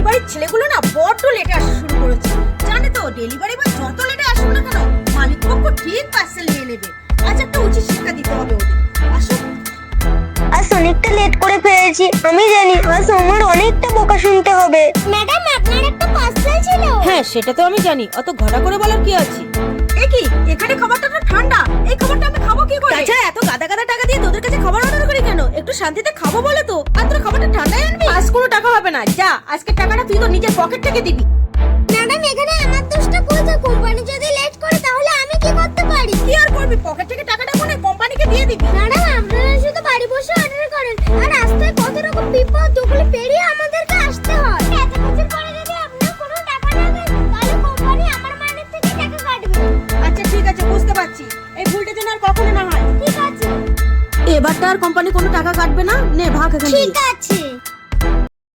ডেলিভারির ছেলেগুলো না বড্ড লেটে আসা শুরু করেছে। জানে তো ডেলিভারি বয় যত লেটে আসুক না কেন মালিক পক্ষ ঠিক পার্সেল নিয়ে নেবে। আজ একটা উচিত শিক্ষা দিতে হবে ওদের। আসুক আজ অনেকটা লেট করে ফেলেছি আমি জানি আজ আমার অনেকটা বকা শুনতে হবে। ম্যাডাম আপনার একটা পার্সেল ছিল। হ্যাঁ সেটা তো আমি জানি অত ঘটা করে বলার কি আছে? এ কি এখানে খাবারটা তো ঠান্ডা এই খাবারটা আমি খাব কি করে? তাছাড়া এত গাদা গাদা টাকা দিয়ে তোদের কাছে খাবার অর্ডার করি কেন? একটু শান্তিতে খাব বলে তো। আর হবে না যা। আজকে টাকাটা তুই তো নিজের পকেট থেকে দিবি। ম্যাডাম এখানে আমার দোষটা কোথায়? কোম্পানি যদি লেট করে তাহলে আমি কি করতে পারি? কি আর করবি? পকেট থেকে টাকাটা কোনে? কোম্পানিকে দিয়ে দিবি। ম্যাডাম আপনারা শুধু বাড়ি বসে অর্ডার করেন। আর রাস্তায় কত রকম বিপদ ওগুলো পেরিয়ে আমাদেরকে আসতে হয়। এত কিছুর পরে যদি আপনার কোনো টাকা না দেন তাহলে কোম্পানি আমার মাইনের থেকে টাকা কাটবে। আচ্ছা ঠিক আছে বুঝতে পারছি। এই ভুলটা যেন আর কখনো না হয়। ঠিক আছে। এবারটা আর কোম্পানি কোনো টাকা কাটবে না। নে ভাগ এখান ঠিক আছে।